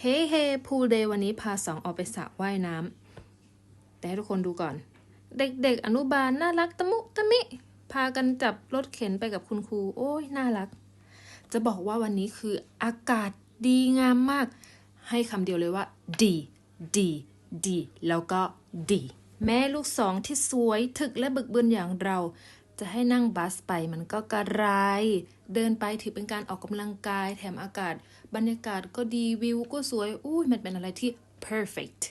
เฮ้เฮ้พูเดย์วันนี้พาสองออกไปสระว่ายน้ำแต่ให้ทุกคนดูก่อน เด็กๆ อนุบาลน่ารักตะมุตะมิ พากันจับรถเข็นไปกับคุณครู โอ้ยน่ารัก จะบอกว่าวันนี้คืออากาศดีงามมาก ให้คำเดียวเลยว่า ดี ดี ดี แล้วก็ดี แม่ลูกสองที่สวยถึกและบึกบึนอย่างเรา จะให้นั่งบัสไปมันก็กระไร เดินไปถือเป็นการออกกำลังกาย แถมอากาศ บรรยากาศก็ดีวิวก็สวย อุ้ยมันเป็นอะไรที่ perfect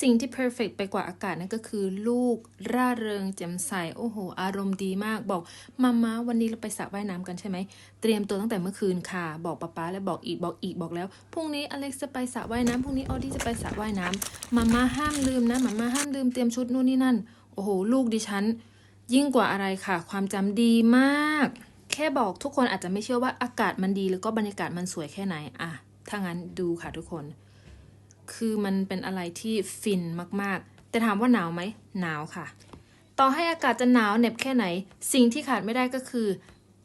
สิ่งที่ perfect ไปกว่าอากาศนั่นก็คือลูก ร่าเริงแจ่มใส โอ้โห อารมณ์ดีมาก บอกมาม่าวันนี้เราไปสระว่ายน้ำกันใช่ไหม เตรียมตัวตั้งแต่เมื่อคืนค่ะ บอกป๊าป๊าและบอกอีกบอกอีกบอกแล้ว พรุ่งนี้อเล็กซ์จะไปสระว่ายน้ำพรุ่งนี้ออดี้จะไปสระว่ายน้ำมาม่าห้ามลืมนะมาม่าห้ามลืมเตรียมชุดนู่นนี่นั่น โอ้โห ลูกดิฉัน ยิ่งกว่าอะไรค่ะ ความจำดีมาก แค่บอกทุกคนอาจจะไม่เชื่อว่าอากาศมันดีแล้วก็บรรยากาศมันสวยแค่ไหนอะถ้างั้นดูค่ะทุกคน คือมันเป็นอะไรที่ฟินมากๆ แต่ถามว่าหนาวไหมหนาวค่ะ ต่อให้อากาศจะหนาวเหน็บแค่ไหน สิ่งที่ขาดไม่ได้ก็คือ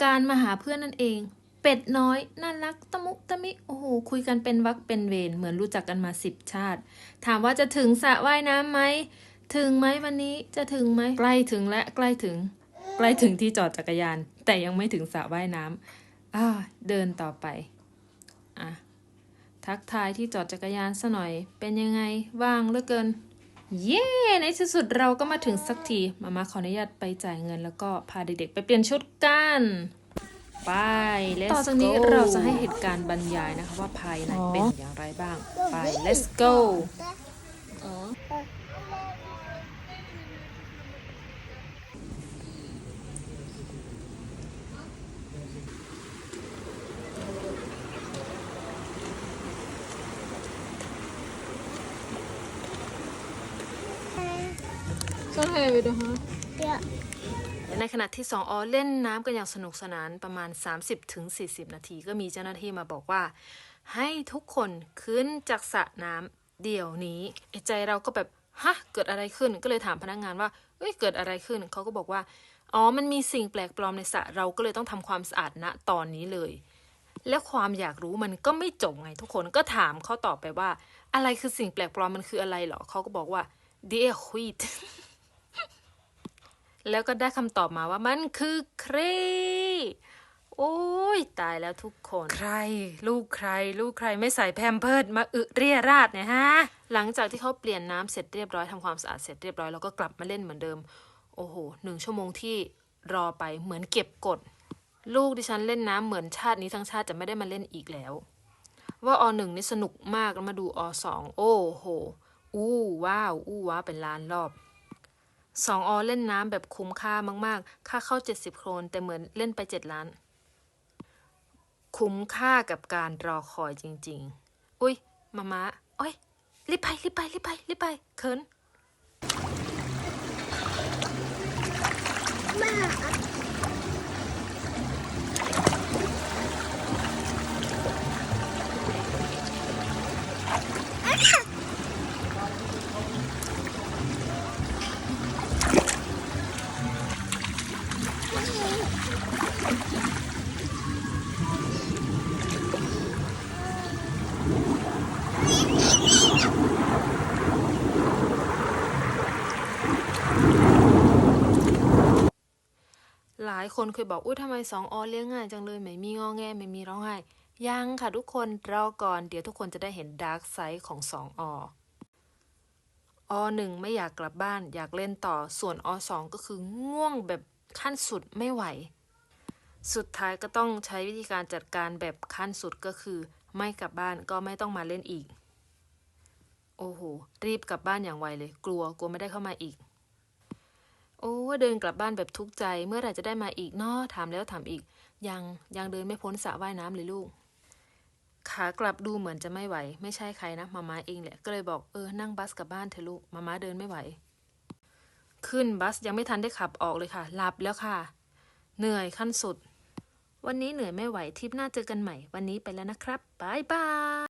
การมาหาเพื่อนนั่นเอง เป็ดน้อยน่ารักตะมุตะมิโอ้โหคุยกันเป็นวักเป็นเวรเหมือนรู้จักกันมาสิบชาติ ถามว่าจะถึงสระว่ายน้ำไหม ถึงไหมวันนี้จะถึงไหมใกล้ถึงและใกล้ถึง ใกล้ถึงที่จอดจักรยาน แต่ยังไม่ถึงสระว่ายน้ำอ่าเดินต่อไปอะทักทายที่จอดจักรยานซะหน่อย เป็นยังไงว่างเหลือเกิน เย้ ในที่สุดเราก็มาถึงสักทีมามาขออนุญาตไปจ่ายเงิน แล้วก็พาเด็กๆ ไปเปลี่ยนชุดกันไป let's ต่อจากนี้เราจะให้เหตุการณ์บรรยายนะคะว่าภายในเป็นอย่างไรบ้าง ไป let's go Så här vill du ha. Ja. และในขณะที่สองอเล่นน้ำกันอย่างสนุกสนานประมาณ 30-40 นาที ก็มีเจ้าหน้าที่มาบอกว่า ให้ทุกคนขึ้นจากสระน้ำเดี๋ยวนี้ไอ้ใจเราก็แบบฮะเกิดอะไรขึ้นก็เลยถามพนักงานว่าเอ้ยเกิดอะไรขึ้นเขาก็บอกว่าอ๋อมันมีสิ่งแปลกปลอมในสระเราก็เลยต้องทำความสะอาดณตอนนี้เลย และความอยากรู้มันก็ไม่จบไงทุกคนก็ถามเขาตอบไปว่า อะไรคือสิ่งแปลกปลอมมันคืออะไรเหรอเขาก็บอกว่า d e r h u i t แล้วก็ได้คำตอบมาว่ามันคือเครโอ้ยตายแล้วทุกคน ใคร ลูกใคร ลูกใครไม่ใส่แพมเพิร์ดมาอึเรียราดเนี่ยฮะ หลังจากที่เขาเปลี่ยนน้ำเสร็จเรียบร้อยทำความสะอาดเสร็จเรียบร้อยแล้วก็กลับมาเล่นเหมือนเดิม โอ้โหหนึ่งชั่วโมงที่รอไปเหมือนเก็บกด ลูกดิฉันเล่นน้ำเหมือนชาตินี้ทั้งชาติจะไม่ได้มาเล่นอีกแล้ว ว่าอหนึ่งนี่สนุกมากแล้วมาดูอสองโอ้โหอู้ว้าวอู้ว้าวเป็นล้านรอบ สองอเล่นน้ำแบบคุ้มค่ามากๆ ค่าเข้า 70 โครน แต่เหมือนเล่นไป 7 ล้าน คุ้มค่ากับการรอคอยจริง ๆ อุ้ยมามะโอ้ยรีบไปรีบไปรีบไปรีบไปเคิน หลายคนเคยบอกอุ้ยทำไมสองอเลี้ยงง่ายจังเลยไม่มีงอแงไม่มีร้องไห้ยังค่ะทุกคนรอก่อนเดี๋ยวทุกคนจะได้เห็นดาร์กไซด์ของสองออหนึ่งไม่อยากกลับบ้าน อยากเล่นต่อส่วนอสองก็คือง่วงแบบขั้นสุดไม่ไหว สุดท้ายก็ต้องใช้วิธีการจัดการแบบขั้นสุดก็คือ ไม่กลับบ้านก็ไม่ต้องมาเล่นอีก โอ้โหรีบกลับบ้านอย่างไวเลย กลัวกลัวไม่ได้เข้ามาอีก โอ้เดินกลับบ้านแบบทุกข์ใจ เมื่อไหร่จะได้มาอีกเนาะถามแล้วถามอีก ยังยังเดินไม่พ้นสระว่ายน้ำเลยลูก ขากลับดูเหมือนจะไม่ไหว ไม่ใช่ใครนะมาม่าเองแหละก็เลยบอกเออนั่งบัสกลับบ้านเถอะลูกมาม่าเดินไม่ไหว ขึ้นบัสยังไม่ทันได้ขับออกเลยค่ะหลับแล้วค่ะ เหนื่อยขั้นสุด วันนี้เหนื่อยไม่ไหวทริปหน้าเจอกันใหม่ วันนี้ไปแล้วนะครับบายบาย